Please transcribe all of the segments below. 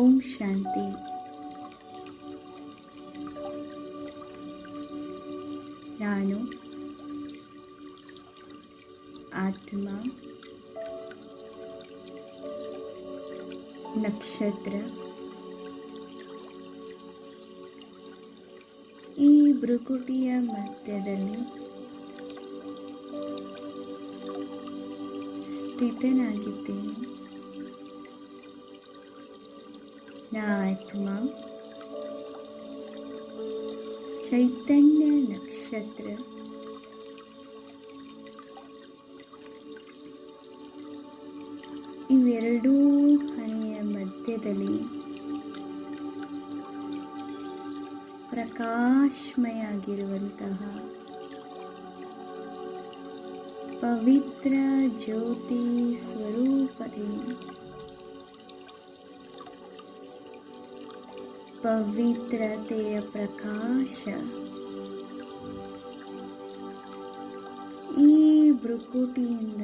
ಓಂ ಶಾಂತಿ ನಾನು ಆತ್ಮ ನಕ್ಷತ್ರ ಈ ಭ್ರುಕುಟಿಯ ಮಧ್ಯದಲ್ಲಿ ಸ್ಥಿತನಾಗಿದ್ದೇನೆ. ನಾ ಆತ್ಮ ಚೈತನ್ಯ ನಕ್ಷತ್ರ ಇವೆರಡೂ ಹನಿಯ ಮಧ್ಯದಲ್ಲಿ ಪ್ರಕಾಶಮಯಾಗಿರುವಂತಹ ಪವಿತ್ರ ಜ್ಯೋತಿ ಸ್ವರೂಪದಿಂದ ಪವಿತ್ರತೆಯ ಪ್ರಕಾಶ. ಈ ಭ್ರುಕುಟಿಯಿಂದ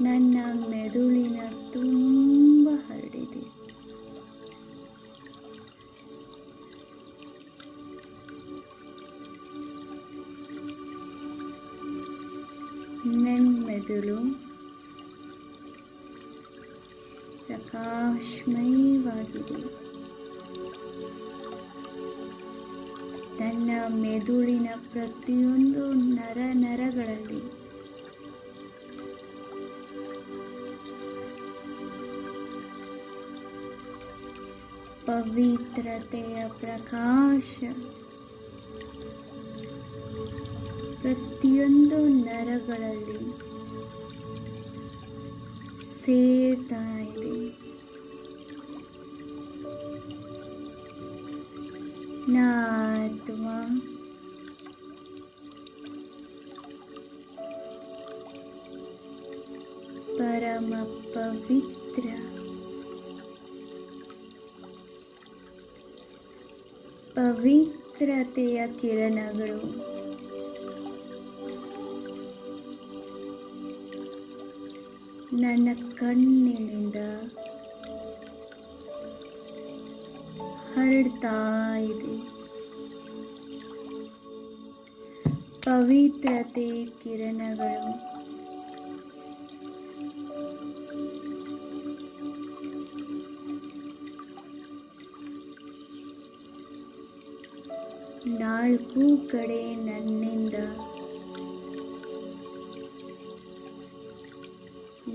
ನನ್ನ ಮೆದುಳಿನ ತುಂಬ ಹರಡಿದೆ. ನನ್ನ ಮೆದುಳು ಪವಿತ್ರತೆಯ ಪ್ರಕಾಶ. ಪ್ರತಿಯೊಂದು ನರಗಳಲ್ಲಿ ಸೇರ್ತಾ ಇದೆ. ನಾತ್ಮ. ಪರಮ ಪವಿತ್ರ ಪವಿತ್ರತೆಯ ಕಿರಣಗಳು. ನನ್ನ ಕಣ್ಣಿನಿಂದ ಹರಡ್ತಾ ಇದೆ. ಪವಿತ್ರತೆ ಕಿರಣಗಳು. ನಾಲ್ಕು ಕಡೆ ನನ್ನಿಂದ.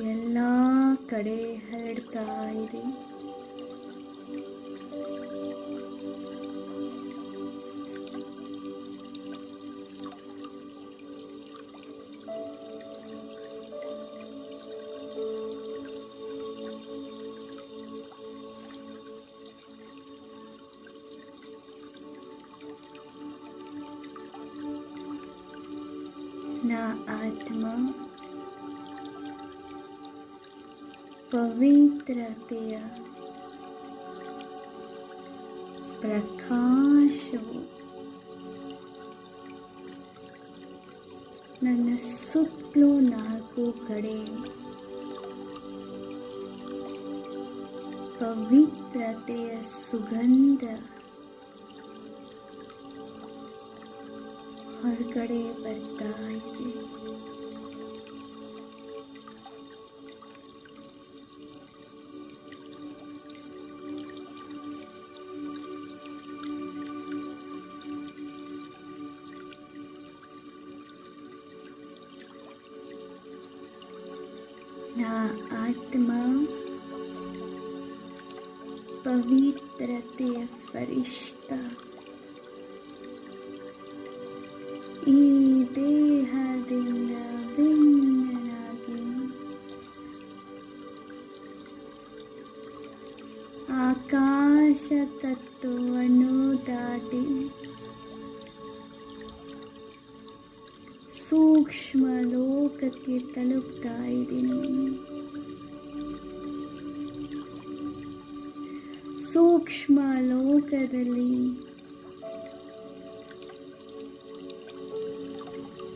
ಎಲ್ಲ ಕಡೆ ಹರಡ್ತಾ ಇದೆ. ಪವಿತ್ರತೆಯ ಪ್ರಕಾಶವು ನನ್ನ ಸುತ್ತಲೂ ನಾಲ್ಕು ಕಡೆ ಪವಿತ್ರತೆಯ ಸುಗಂಧ ಹೊರಗಡೆ ಬರ್ತಾ ಇದೆ. ಪವಿತ್ರತೆಯ ಫರಿಷ್ಠ ಈ ದೇಹದಿಂದ ಭಿನ್ನನಾಗಿ ಆಕಾಶ ತತ್ವವನ್ನು ದಾಟಿ ಸೂಕ್ಷ್ಮ ಲೋಕಕ್ಕೆ ತಲುಪ್ತಾ ಇದ್ದೀನಿ. ಸೂಕ್ಷ್ಮ ಲೋಕದಲ್ಲಿ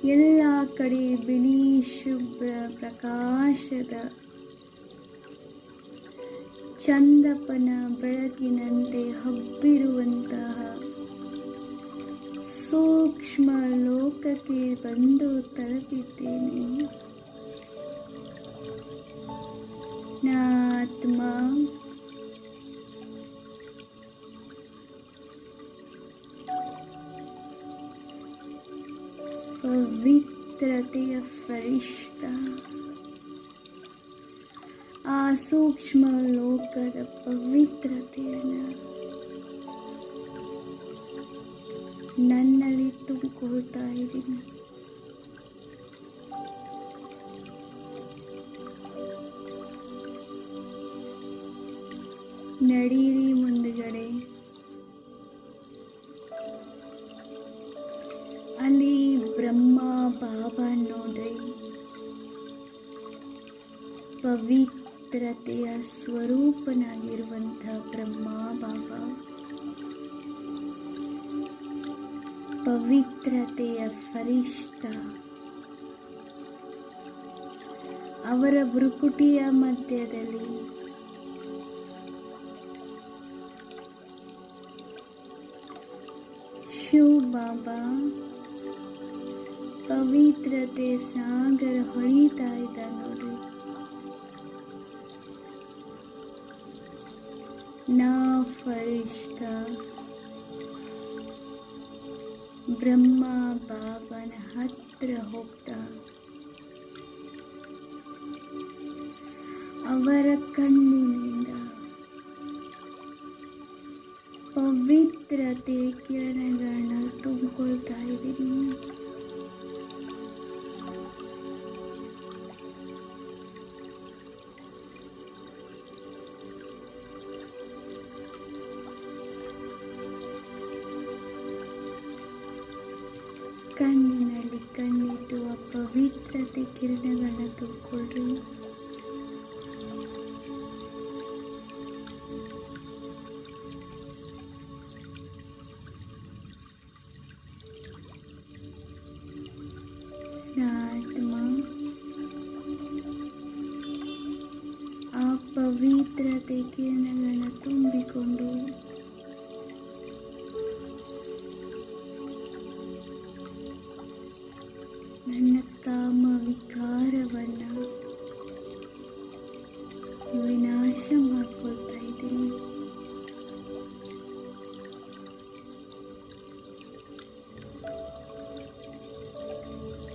ಎಲ್ಲ ಕಡೆ ಬಿಳಿ ಶುಭ್ರ ಪ್ರಕಾಶದ ಚಂದಪನ ಬೆಳಕಿನಂತೆ ಹಬ್ಬಿರುವಂತಹ ಸೂಕ್ಷ್ಮ ಲೋಕಕ್ಕೆ ಬಂದು ತಲುಪಿದ್ದೇನೆ. ನಾತ್ಮ ಪವಿತ್ರತೆಯ ಫರಿಷ್ಠ ಆ ಸೂಕ್ಷ್ಮ ಲೋಕದ ಪವಿತ್ರತೆಯನ್ನು ನನ್ನಲ್ಲಿ ಸ್ವರೂಪನಾಗಿರುವಂಥ ಬ್ರಹ್ಮ ಬಾಬಾ ಪವಿತ್ರತೆಯ ಫರಿಷ್ಠ. ಅವರ ಭ್ರುಕುಟಿಯ ಮಧ್ಯದಲ್ಲಿ ಶಿವ ಬಾಬಾ ಪವಿತ್ರತೆ ಸಾಗರ ಹೊಳಿತಾ ಇದ್ದ ನೋಡ್ರಿ. ನಾ ಫರಿಷ್ಠ ಬ್ರಹ್ಮ ಬಾಬನ ಹತ್ರ ಹೋಗ್ತಾ ಅವರ ಕಣ್ಣಿನಿಂದ ಕಣ್ಣಿನಲ್ಲಿ ಕಣ್ಣಿಟ್ಟು ಆ ಪವಿತ್ರತೆ ಕಿರಣಗಳನ್ನ ತುಂಬಿಕೊಳ್ರಿ. ಆತ್ಮ ಆ ಪವಿತ್ರತೆ ಕಿರಣಗಳನ್ನ ತುಂಬಿಕೊಂಡು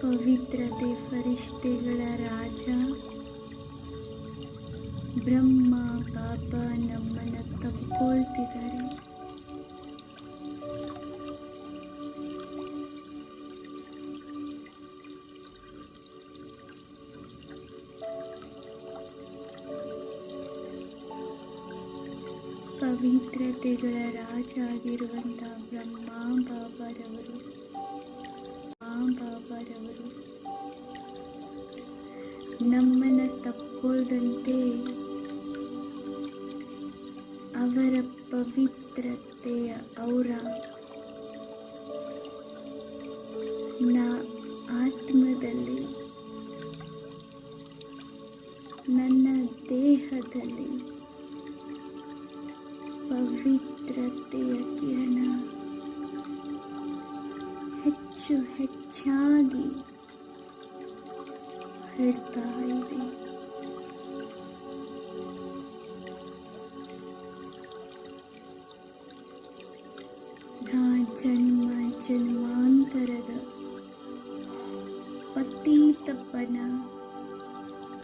ಪವಿತ್ರತೆ ಫರಿಷ್ಠೆಗಳ ರಾಜ. ಬ್ರಹ್ಮ ಪಾಪ ನಮ್ಮನ್ನು ತಪ್ಕೊಳ್ತಿದ್ದಾರೆ ಪವಿತ್ರತೆಗಳ ರಾಜ ಆಗಿರುವಂಥ ಬ್ರಹ್ಮ ಬಾಬಾರವರು ಮಾ ಬಾಬಾರವರು ನಮ್ಮನ್ನ ತಪ್ಕೊಳ್ದಂತೆ ಅವರ ಪವಿತ್ರತೆಯ ಅವರ ನಾ ಆತ್ಮದಲ್ಲಿ ನನ್ನ ದೇಹದಲ್ಲಿ ಹರಡ್ತಾ ಇದೆ ಜನ್ಮ ಜನ್ಮಾಂತರದ ಪತೀತಪ್ಪನ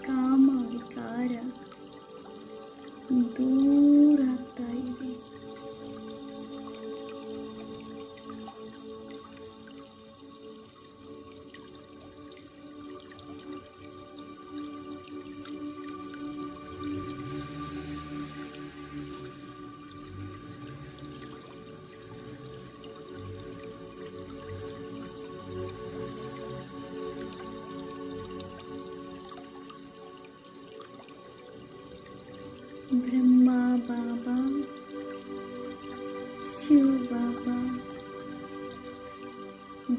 ಕಾಮ ವಿಕಾರ ದೂರಾಗ್ತಾ ಇದೆ.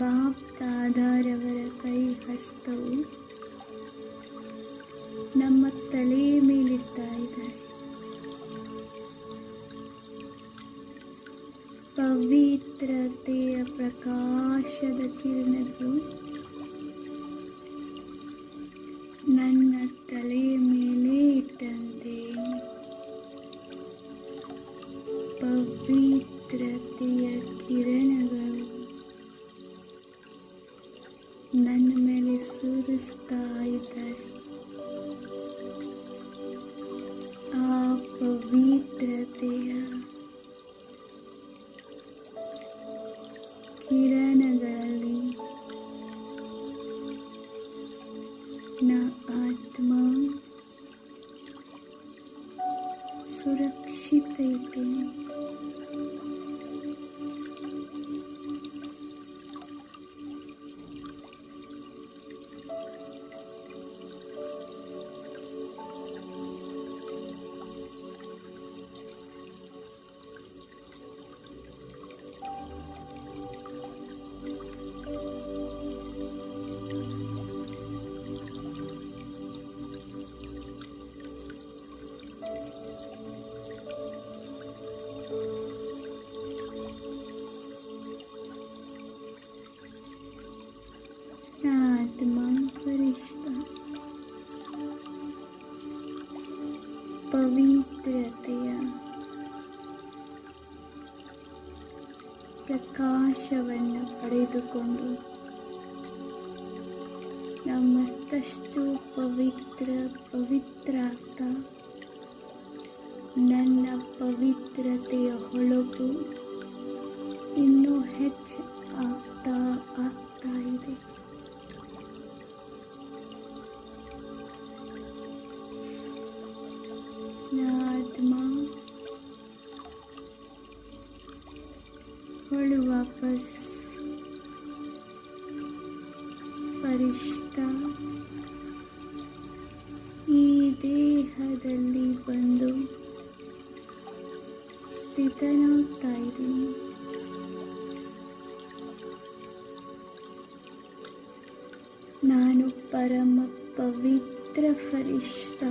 ಬಾಪ್ತಾದಾರವರ ಕೈ ಹಸ್ತವು ನಮ್ಮ ತಲೆ ಮೇಲಿಡ್ತಾ ಇದ್ದಾರೆ ಪವಿತ್ರತೆಯ ಪ್ರಕಾಶದ ಕಿರಣಗಳು ಸುರಿಸ್ತಾ ಇದ್ದಾರೆ ಆ ಪವಿತ್ರತೆಯ ಕಿರಣಗಳಲ್ಲಿ ಪ್ರಕಾಶವನ್ನು ಪಡೆದುಕೊಂಡು ನಾವು ಮತ್ತಷ್ಟು ಪವಿತ್ರ ಪವಿತ್ರ ನನ್ನ ಪವಿತ್ರತೆಯ ಹೊಳಪು ಇನ್ನೂ ಹೆಚ್ಚು ದೇಹದಲ್ಲಿ ಬಂದು ಸ್ಥಿತನಾಗ್ತಾ ಇದ್ದೀನಿ ನಾನು ಪರಮ ಪವಿತ್ರ ಫರಿಷ್ಠ.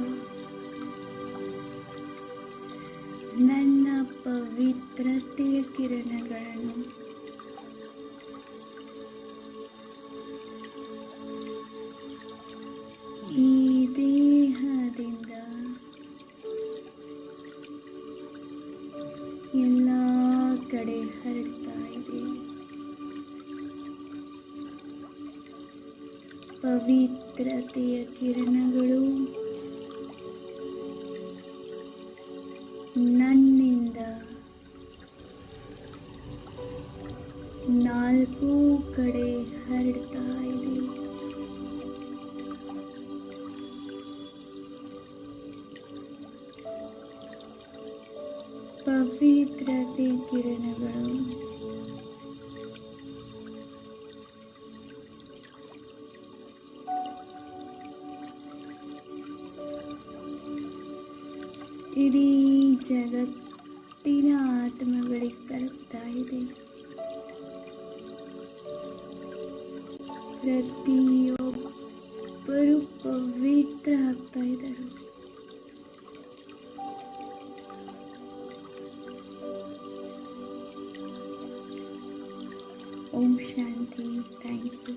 ನನ್ನ ಪವಿತ್ರತೆಯ ಕಿರಣಗಳನ್ನು ಪವಿತ್ರತೆಯ ಕಿರಣಗಳು ನನ್ನಿಂದ ನಾಲ್ಕು ಕಡೆ ಹರಡ್ತಾ ಇದೆ. ಇಡೀ ಜಗತ್ತಿನ ಆತ್ಮಗಳಿಗೆ ತಲುಪ್ತಾ ಇದೆ ಪ್ರತಿಯೊಬ್ಬರು ಪವಿತ್ರ ಆಗ್ತಾ ಇದ್ದಾರೆ ಓಂ ಶಾಂತಿ ಥ್ಯಾಂಕ್ ಯು